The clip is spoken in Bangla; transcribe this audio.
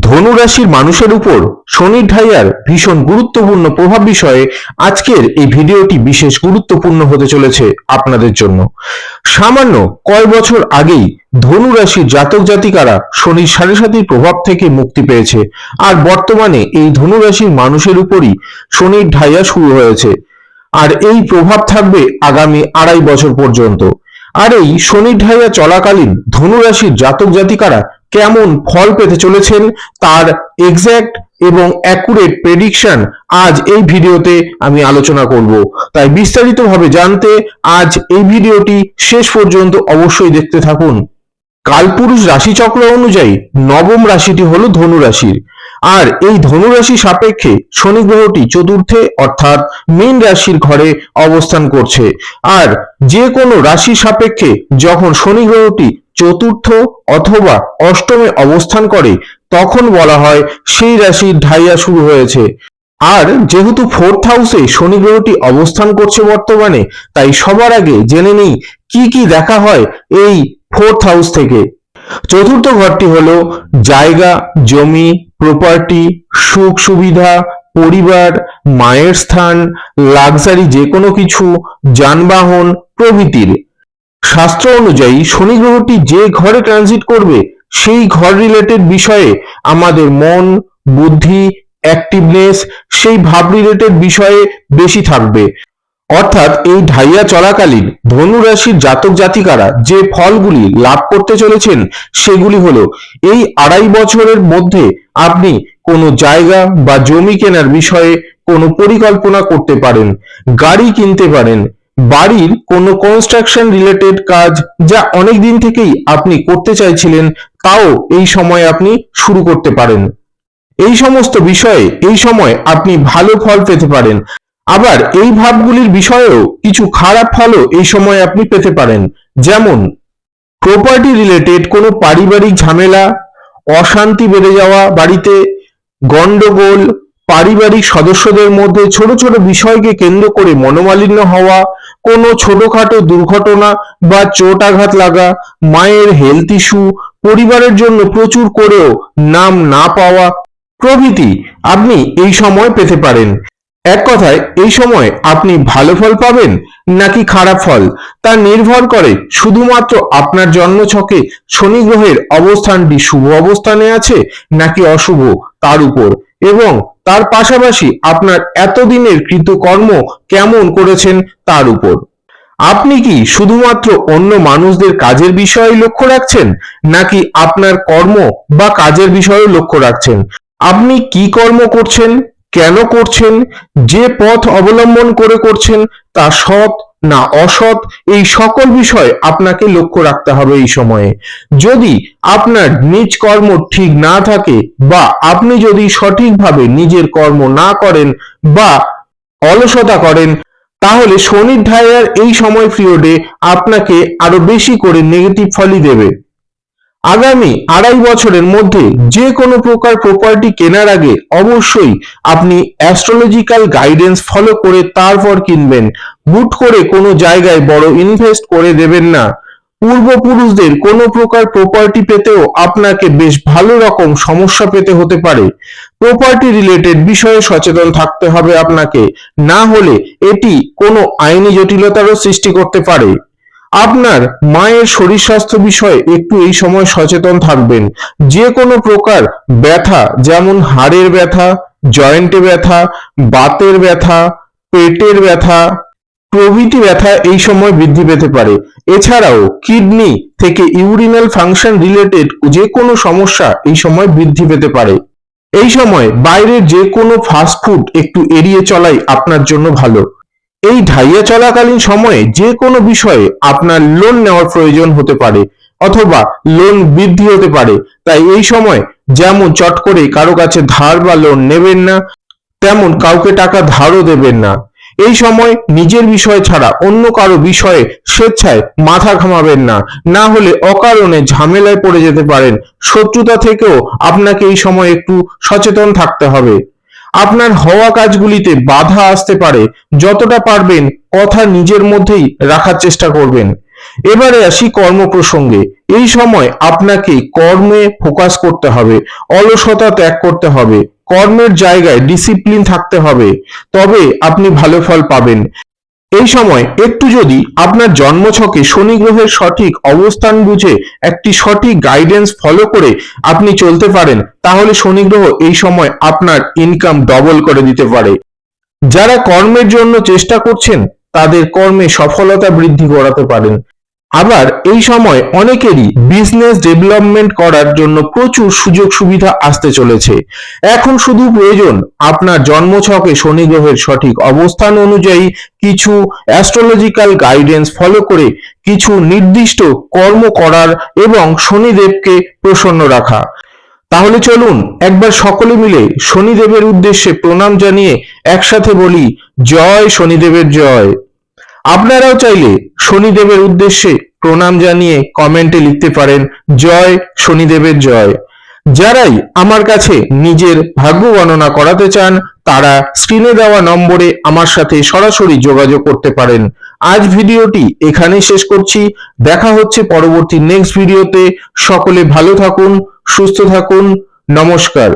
ধনু রাশির মানুষের উপর শনির ঢাইয়ার ভীষণ গুরুত্বপূর্ণ প্রভাব বিষয়ে আজকের এই ভিডিওটি বিশেষ গুরুত্বপূর্ণ হতে চলেছে আপনাদের জন্য। সামান্য কয় বছর আগেই ধনু রাশির জাতক জাতিকারা শনির সাড়ে সাতির প্রভাব থেকে মুক্তি পেয়েছে আর বর্তমানে এই ধনু রাশির মানুষের উপরই শনির ঢাইয়া শুরু হয়েছে। আর এই প্রভাব থাকবে আগামী আড়াই বছর পর্যন্ত। আর এই শনির ঢাইয়া চলাকালীন ধনু রাশির জাতক জাতিকারা কেমন ফল পেতে চলেছেন তার এক্স্যাক্ট এবং অ্যাকুরেট প্রেডিকশন আজ এই ভিডিওতে আমি আলোচনা করব। তাই বিস্তারিতভাবে জানতে আজ এই ভিডিওটি শেষ পর্যন্ত অবশ্যই দেখতে থাকুন। কালপুরুষ রাশিচক্র অনুযায়ী নবম রাশিটি হল ধনু রাশির আর এই ধনু রাশি সাপেক্ষে শনি গ্রহটি চতুর্থে অর্থাৎ মীন রাশির ঘরে অবস্থান করছে। আর যে কোনো রাশি সাপেক্ষে যখন শনি গ্রহটি চতুর্থ অথবা অষ্টমে অবস্থান করে, তখন বলা হয় সেই রাশির ঢাইয়া শুরু হয়েছে। আর যেহেতু ফোর্থ হাউসে শনি গ্রহটি অবস্থান করছে বর্তমানে, তাই সবার আগে জেনে নেই কি কি দেখা হয় এই ফোর্থ হাউস থেকে। চতুর্থ ঘরটি হলো জায়গা, জমি প্রপার্টি সুখ সুবিধা, পরিবার, মায়ের স্থান লাক্সারি যে কোনো কিছু, যানবাহন, প্রভৃতির। শাস্ত্র অনুযায়ী শনি গ্রহটি যে ঘরে ট্রানজিট করবে, সেই ঘর রিলেটেড বিষয়ে আমাদের মন, বুদ্ধি অ্যাক্টিভনেস সেই ভাব রিলেটেড বিষয়ে বেশি থাকবে। অর্থাৎ এই ঢাইয়া চলাকালীন ধনু রাশির জাতক জাতিকারা যে ফলগুলি লাভ করতে চলেছেন, সেগুলি হলো, এই আড়াই বছরের মধ্যে আপনি কোনো জায়গা বা জমি কেনার বিষয়ে কোনো পরিকল্পনা করতে পারেন, গাড়ি কিনতে পারেন বাড়ির কোনো কনস্ট্রাকশন রিলেটেড কাজ যা অনেক দিন থেকেই আপনি করতে চাইছিলেন, তাও এই সময় আপনি শুরু করতে পারেন। এই সমস্ত বিষয়ে এই সময় আপনি ভালো ফল পেতে পারেন। আবার এই ভাবগুলির বিষয়েও কিছু খারাপ ফলও এই সময় আপনি পেতে পারেন। যেমন প্রপার্টি রিলেটেড কোনো পারিবারিক ঝামেলা, অশান্তি বেড়ে যাওয়া বাড়িতে, গন্ডগোল, পারিবারিক সদস্যদের মধ্যে ছোট ছোট বিষয়কে কেন্দ্র করে মনোমালিন্য হওয়া কোনো ছোটখাটো দুর্ঘটনা বা চোট আঘাত লাগা, মায়ের হেলথ ইস্যু পরিবারের জন্য প্রচুর করেও নাম না পাওয়া। প্রভৃতি, আপনি এই সময় পেতে পারেন। এক কথায়, এই সময় আপনি ভালো ফল পাবেন নাকি খারাপ ফল? তা নির্ভর করে শুধুমাত্র আপনার জন্মছকে শনি গ্রহের অবস্থানটি শুভ অবস্থানে আছে নাকি অশুভ তার উপর। এবং তার পাশাপাশি আপনার এতদিনের কৃতকর্ম কেমন করেছেন তার উপর। আপনি কি শুধুমাত্র অন্য মানুষদের কাজের বিষয়ে লক্ষ্য রাখছেন, নাকি আপনার কর্ম বা কাজের বিষয়েও লক্ষ্য রাখছেন? আপনি কি কর্ম করছেন, কেন করছেন, যে পথ অবলম্বন করে করছেন, তা সৎ না অসৎ, এই সকল বিষয় আপনাকে লক্ষ্য রাখতে হবে এই সময়ে। যদি আপনার নিজ কর্ম ঠিক না থাকে বা আপনি যদি সঠিকভাবে নিজের কর্ম না করেন বা অলসতা করেন, তাহলে শনির ধায়ার এই সময় পিরিয়ডে আপনাকে আরও বেশি করে নেগেটিভ ফলই দেবে। আগামী আড়াই বছরের মধ্যে যে কোনো প্রকার প্রপার্টি কেনার আগে অবশ্যই আপনি অ্যাস্ট্রোলজিক্যাল গাইডেন্স ফলো করে তারপর কিনবেন। বুট করে কোনো জায়গায় বড় ইনভেস্ট করে দেবেন না। পূর্বপুরুষদের কোনো প্রকার প্রপার্টি পেতেও আপনাকে বেশ ভালো রকম সমস্যা পেতে হতে পারে। প্রপার্টি রিলেটেড বিষয়ে সচেতন থাকতে হবে আপনাকে। না হলে এটি কোনো আইনি জটিলতারও সৃষ্টি করতে পারে। আপনার মায়ের শরীর স্বাস্থ্য বিষয়ে একটু এই সময় সচেতন থাকবেন। যে কোনো প্রকার ব্যথা, যেমন হাড়ের ব্যথা, জয়েন্টে ব্যথা, বাতের ব্যথা, পেটের ব্যথা, প্রভৃতি ব্যথা এই সময় বৃদ্ধি পেতে পারে। এছাড়াও কিডনি থেকে ইউরিনাল ফাংশন রিলেটেড যে কোনো সমস্যা এই সময় বৃদ্ধি পেতে পারে। এই সময় বাইরের যে কোনো ফাস্ট ফুড একটু এড়িয়ে চলাই আপনার জন্য ভালো। এই ঢাইয়া চলাকালীন সময়ে যে কোনো বিষয়ে আপনার লোন নেওয়ার প্রয়োজন হতে পারে অথবা লোন বৃদ্ধি হতে পারে। তাই এই সময় যেমন চট করে কারও কাছে ধার বা লোন নেবেন না, তেমন কাউকে টাকা ধারও দেবেন না। এই সময় নিজের বিষয় ছাড়া অন্য কারও বিষয়ে স্বেচ্ছায় মাথা ঘামাবেন না। না হলে অকারণে ঝামেলায় পড়ে যেতে পারেন। শত্রুতা থেকেও আপনাকে এই সময় একটু সচেতন থাকতে হবে। আপনার হওয়া কাজগুলিতে বাধা আসতে পারে, যতটা পারবেন কথা নিজের মধ্যেই রাখার চেষ্টা করবেন। এবারে আসি কর্ম প্রসঙ্গে এই সময় আপনাকে কর্মে ফোকাস করতে হবে, অলসতা ত্যাগ করতে হবে, কর্মের জায়গায় ডিসিপ্লিন থাকতে হবে, তবে আপনি ভালো ফল পাবেন। এই সময় একটু যদি আপনার জন্মছকে শনি গ্রহের সঠিক অবস্থান বুঝে একটি সঠিক গাইডেন্স ফলো করে আপনি চলতে পারেন, তাহলে শনি গ্রহ এই সময় আপনার ইনকাম ডবল করে দিতে পারে। যারা কর্মের জন্য চেষ্টা করছেন, তাদের কর্মে সফলতা বৃদ্ধি করাতে পারেন। আবার এই সময় অনেকেরই বিজনেস ডেভেলপমেন্ট করার জন্য প্রচুর সুযোগ সুবিধা আসতে চলেছে। এখন শুধু প্রয়োজন আপনার জন্মছকে শনি গ্রহের সঠিক অবস্থান অনুযায়ী কিছু অ্যাস্ট্রোলজিক্যাল গাইডেন্স ফলো করে কিছু নির্দিষ্ট কর্ম করার এবং শনিদেবকে প্রসন্ন রাখা। তাহলে চলুন একবার সকলে মিলে শনিদেবের উদ্দেশ্যে প্রণাম জানিয়ে একসাথে বলি, জয় শনিদেবের জয়। আপনারাও চাইলে শনিদেবের উদ্দেশ্যে প্রণাম জানিয়ে কমেন্টে লিখতে পারেন, জয় শনিদেবের জয়। যারাই আমার কাছে নিজের ভাগ্য গণনা করাতে চান, তারা স্ক্রিনে দেওয়া নম্বরে আমার সাথে সরাসরি যোগাযোগ করতে পারেন। আজ ভিডিওটি এখানেই শেষ করছি। দেখা হচ্ছে পরবর্তী নেক্সট ভিডিওতে সকলে ভালো থাকুন, সুস্থ থাকুন। নমস্কার।